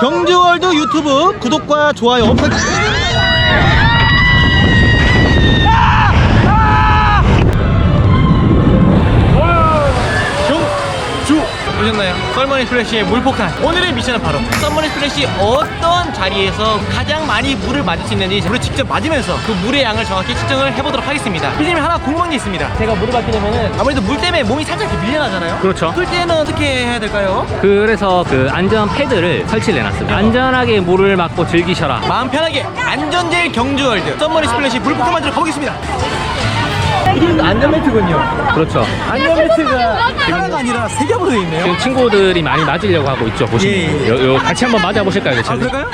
경주월드 유튜브 구독과 좋아요 부탁드립니다. 썰머니 스플래시의 물폭탄 오늘의 미션은 바로 썰머니 스플래시 어떤 자리에서 가장 많이 물을 맞을 수 있는지 물을 직접 맞으면서 그 물의 양을 정확히 측정을 해보도록 하겠습니다 피디님 하나 궁금한 게 있습니다 제가 물을 맞게 되면은 아무래도 물 때문에 몸이 살짝 이렇게 밀려나잖아요 그렇죠. 그럴 때는 어떻게 해야 될까요? 그래서 그 안전 패드를 설치를 해놨습니다. 안전하게 물을 맞고 즐기셔라. 마음 편하게 안전제일 경주월드 썸머리 스플래시 물폭탄 만들어 가보겠습니다 이게 안전벨트군요 그렇죠. 안전벨트가 아니라 세 개가 붙어있네요 지금 친구들이 많이 맞으려고 하고 있죠. 보시면. 예, 예. 요, 요 같이 한번 맞아 보실까요? 아저 그럴까요?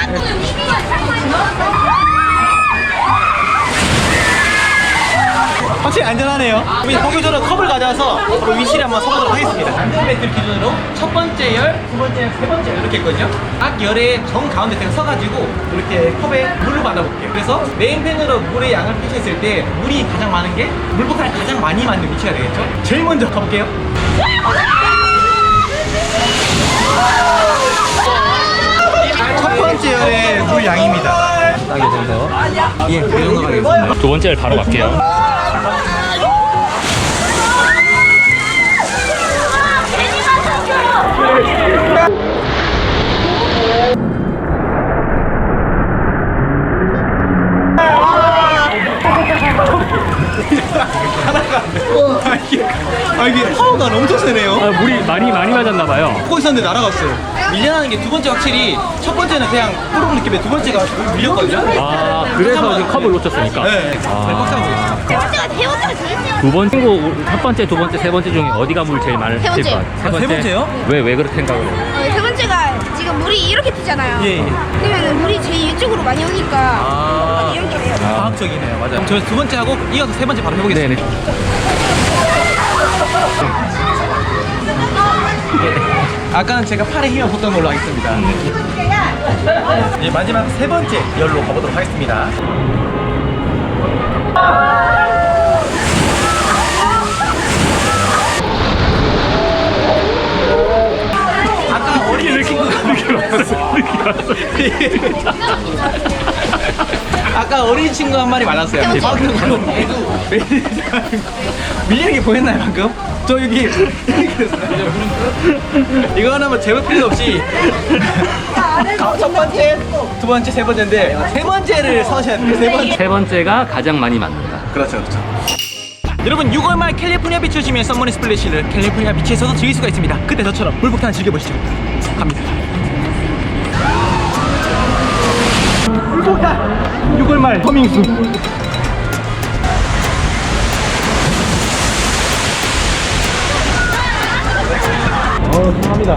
확실히 안전하네요. 우리 본격적으로 컵을 가져와서 바로 위실에 한번 서보도록 하겠습니다. 안전벨트를 기준으로 첫 번째 열, 두 번째 열, 세 번째 열 이렇게 했거든요. 딱 열의 정 가운데 제가 서가지고 이렇게 컵에 물을 받아볼게요. 그래서 메인팬으로 물의 양을 표시했을 때 물이 가장 많은 게 물폭탄을 가장 많이 맞는 위치가 되겠죠. 제일 먼저 가볼게요. 첫 번째 열의 물 양입니다. 딱이 정도. 예, 이 정도 가겠습니다. 두 번째를 바로 갈게요. 아, 이게, 아, 이게 파워가 엄청 세네요. 아, 물이 많이 많이 맞았나 봐요. 보고 있었는데 날아갔어요. 밀려나는 게 두 번째 확실히 첫 번째는 그냥 뽀록 느낌에 두 번째가 밀렸거든요. 아, 그래서 지금 컵을 놓쳤으니까. 네, 아. 네, 꽉 잡고 있어요. 세 번째가 세 번째가 제일 두번 친구 첫 번째, 두 번째, 세 번째 중에 어디가 물 제일 많을 세 번째. 것 같아요? 아, 세 번째요? 왜, 왜 그렇게 생각을 해요? 어, 세 번째가 지금 물이 이렇게 튀잖아요. 예, 예. 그러면 물이 제일 이쪽으로 많이 오니까 아. 이렇게 돼요. 과학적이네요, 맞아요. 그럼 저두 번째 하고 이어서 세 번째 바로 해보겠습니다. 네네. 아까는 제가 팔에 힘이 없었던 걸로 하겠습니다. 이제 마지막 세 번째 열로 가보도록 하겠습니다. 아까 어린 친구가 아까 어린 친구 한 마리 번째. 방금 밀리는 게 보였나요 방금? 저 여기. 이거 하나만 제목 필요 없이 아, 첫 번째, 두 번째, 세 번째인데 세 번째를 서셔야 돼요. 세 번째. 세 번째가 가장 많이 맞는다. 그렇죠, 그렇죠. 여러분 6월 말 캘리포니아 비치 오시면 썸머니 스플래시를 캘리포니아 비치에서도 즐길 수가 있습니다. 그때 저처럼 물폭탄 즐겨보시죠. 갑니다. 물폭탄 6월 말 커밍순. 어, 감사합니다.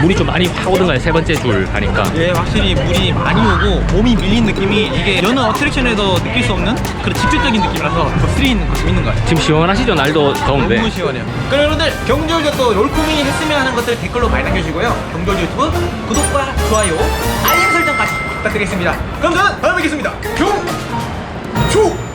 물이 좀 많이 확 오던가요? 세 번째 줄 가니까. 예, 확실히 물이 많이 오고 몸이 밀린 느낌이 이게 여느 어트랙션에서 느낄 수 없는 그런 직접적인 느낌이라서 더 스릴 있는 것 있는 거예요. 지금 시원하시죠? 날도 더운데. 너무 시원해요. 그럼 여러분들 경주월드 또 롤코미 했으면 하는 것들 댓글로 많이 남겨주시고요. 경주월드 유튜브 구독과 좋아요, 부탁드리겠습니다. 그럼 저는 다음에 뵙겠습니다. 경주